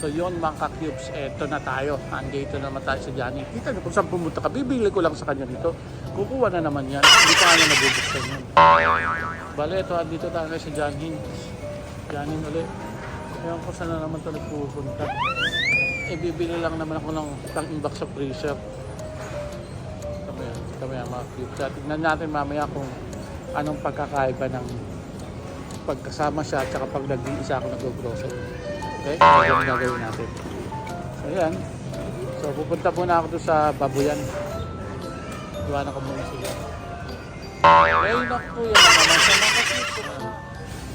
So yun mga ka-cubes, eto na tayo. Andito na naman tayo sa Johnny. Kita niyo kung saan pumunta ka, bibili ko lang sa kanya dito. Kukuha na naman yan. Hindi pa kanya nabubuksan yan. Bale, ito, andito tayo sa Johnny. Johnny ulit. Ewan ko saan na naman ito nagpupunta. Eh, bibili lang naman ako ng tang-imbak sa freezer. Kami yan, kami yan mga cubes. At tignan natin mamaya kung anong pagkakaiba ng pagkasama siya at saka pag nag-iisa ako nag-grocery. Okay? So, yun ang gagawin natin. So, yan. So, pupunta muna ako doon sa babuyan. Iwanan ko muna sila. Ay, naku, yan na naman sa mga kakibs.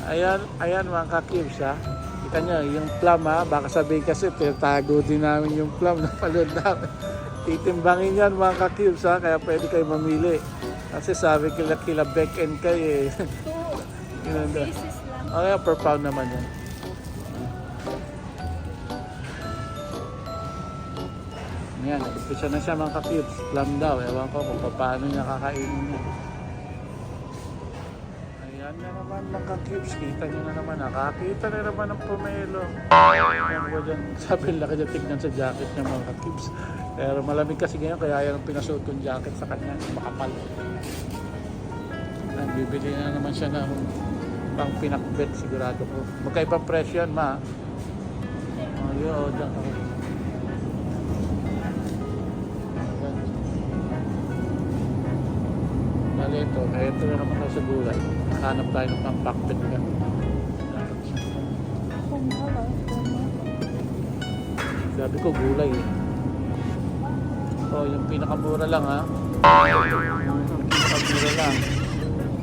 Ayan, ayan mga kakibs ha. Kita nyo, yung plum ha, baka sabihin kasi, tago din namin yung plum na palod namin. Titimbangin yan mga kakibs ha, kaya pwede kayo mamili. Kasi sabi kila kila Beck and Kay eh. Pieces lang. Oh, per pound naman yan. Yan, nag-umpisa na siya mga ka-cubes. Plum daw. Ewan ko kung paano niya kakainin niya. Ayan na naman mga ka-cubes. Kita niyo na naman. Nakakita na naman ng pomelo. Ayan ko dyan. Sabi nila kanya tignan sa jacket niya mga ka-cubes. Pero malamig kasi ngayon kaya yan ang pinasuot kong jacket sa kanya. Makapal. Bibili na naman siya ng pang pinakbet sigurado ko. Magkaibang presyo yan ma. Oh, yun, oh, dyan Bali ito, na naman tayo sa gulay. Hanap tayo ng pang pakbet ka. Sabi ko gulay eh. Oh, yung pinakamura lang ha. Yung pinakamura lang.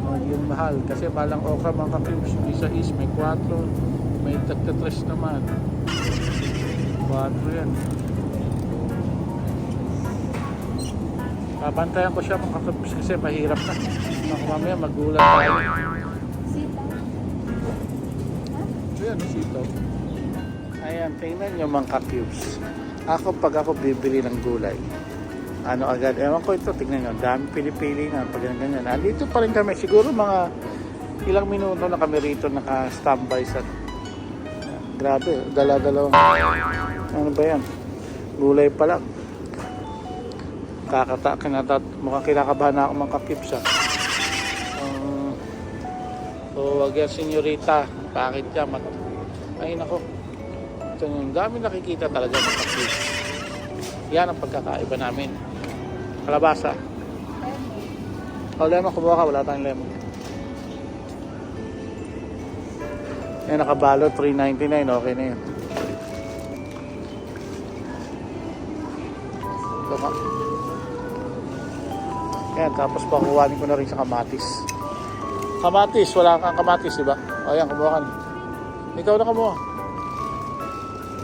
Oh, yung mahal. Kasi balang okra mga ka-cubes, isa is may 4, may tagta 3 naman. 4 yan. Babantayan ko siya mga ka-cubes kasi mahirap na. Ako mamaya magulat tayo. Sita. Ayan, sito. Ayan, tingnan nyo mga ka-cubes. Ako pag ako bibili ng gulay, ano agad, ewan ko ito, tingnan nyo, dami pili-pili na pag ganyan, ganyan. Andito pa rin kami, siguro mga ilang minuto na kami rito naka-standby sa grabe, dala-dalawang ano ba yan gulay pa lang kakata, kinatat, mukhang kinakabahan na ako mga kakips ah. Um, so wag yan senyorita. Bakit yan? Mat ay nako. Ito yung dami nakikita talaga mga kakips yan ang pagkakaiba namin. Kalabasa. O lemon. Kumuha ka. Wala tayong lemon. Yan nakabalo. 3.99 okay na yan ito ka yan tapos pakuhanin ko na rin sa kamatis kamatis wala kang kamatis diba o yan kumuha ka na ikaw na kumuha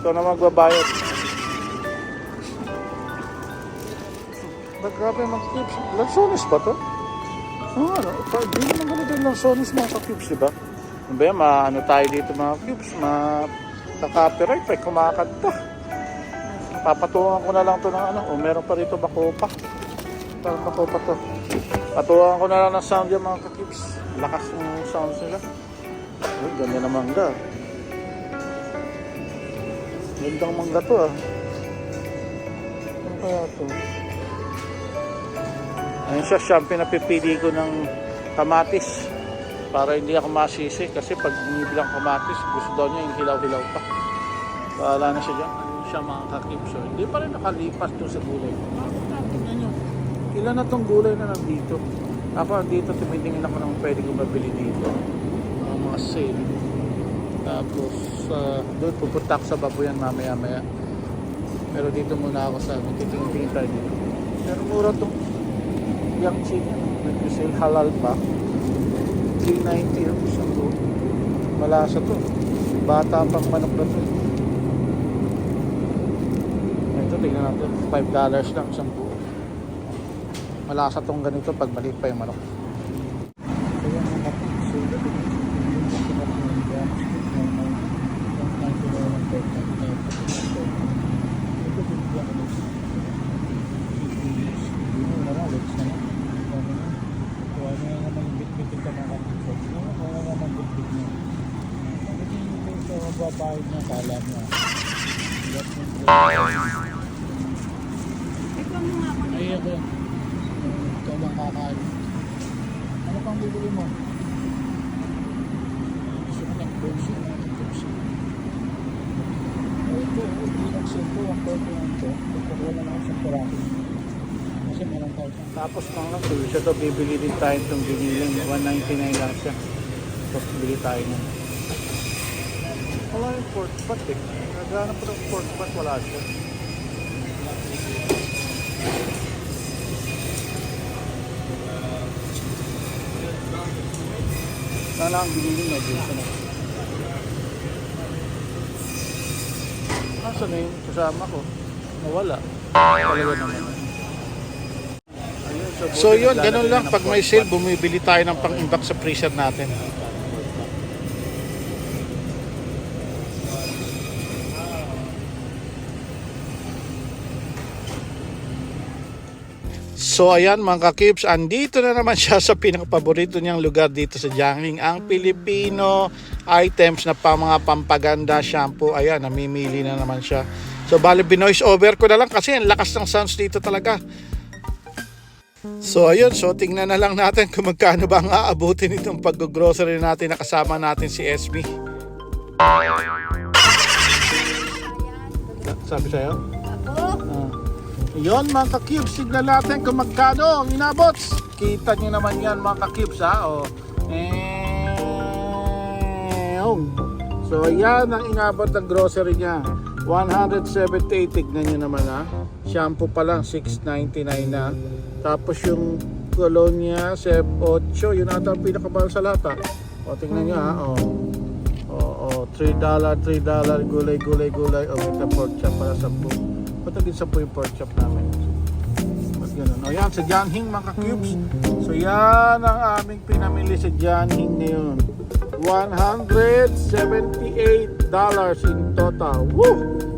ikaw na magbabayad Ba't grabe mga tips? Lansones ba to? Oo, ano? Pa, di naman ganito yung lansones mga ka-cubes, di ba? Ano ba yan? Maano tayo dito mga cubes? Ma... Ka-copyright pa, kumakanta. Papatungan ko na lang to ng ano. O, meron pa rito bakopa. Parang bakopa to. Patungan ko na lang ng sound yung mga ka-cubes. Lakas ng sounds nila. Uy, ganyan na mangga. Gandang mangga to ah. Ano kaya to? Ayun siya, siya pinapipili ko ng kamatis para hindi ako masisi kasi pag binibilang kamatis gusto daw niya yung hilaw-hilaw pa bahala na siya dyan ayun siya mga kakip so hindi pa rin nakalipas doon sa gulay nyo ilan na tong gulay na nandito? Ako dito tumitingin ako ng pwede ko mabili dito. Mga mga sale. Tapos uh, doon pupunta ako sa babuyan mamaya maya pero dito muna ako sa titingin-tingin tayo dito. Pero mura tong yung chicken nag-sale halal pa. 390 ang isang buo malasa to. Bata pang manok na to. Ito tingnan natin. 5 dollars lang isang buo malasa tong ganito pag maliit pa yung manok Babayad na kala niya. Ikaw mo nga ako. Ay, ako. Kakain. Ano pang bibili mo? Gusto ko ng kursi. Kursi. Ito. Hindi lang simple. Ang pwede lang ito. Kukuha na lang sa kurasi. Kasi meron tayo. Tapos pang lang. Kung siya to, bibili din tayo itong biniling. 199 lang siya. Tapos bili tayo niya. Wala yung pork butt eh. Naghanap ko ng pork butt. Wala siya. Sana ang binili na dito na. Asa na yung kasama ko? Nawala. Talaga naman. So yun, ganun lang. ng Pag may sale, bumibili tayo ng pang-imbak sa freezer natin. So ayan mga kakibs, andito na naman siya sa pinakapaborito niyang lugar dito sa Jiangling. Ang Filipino items na pa mga pampaganda shampoo. Ayan, namimili na naman siya. So bali binoise over ko na lang kasi ang lakas ng sounds dito talaga. So ayun, so tingnan na lang natin kung magkano ba ang aabutin itong pag-grocery natin na kasama natin si SB. Sabi sa'yo? Ako? Ah. Yon mga ka-cubes, tignan natin kung magkano ang inabot. Kita nyo naman yan mga ka-cubes ha. O. Eh, oh. So yan ang inabot ng grocery niya. 178, tignan nyo naman ha. Shampoo pa lang, 699 na. Tapos yung cologne niya, 8, yun ata ang pinakamahal sa lahat ha. O tingnan nyo ha. O. Oo, oh, 3 dollar, 3 dollar, gulay, gulay, gulay. O, kita pork chop para 10. Ba't naging 10 yung pork chop namin? Ba't ganun? O yan, sa Jianhing mga cubes. So yan ang aming pinamili sa Jianhing ngayon. 178 dollars in total. Woo!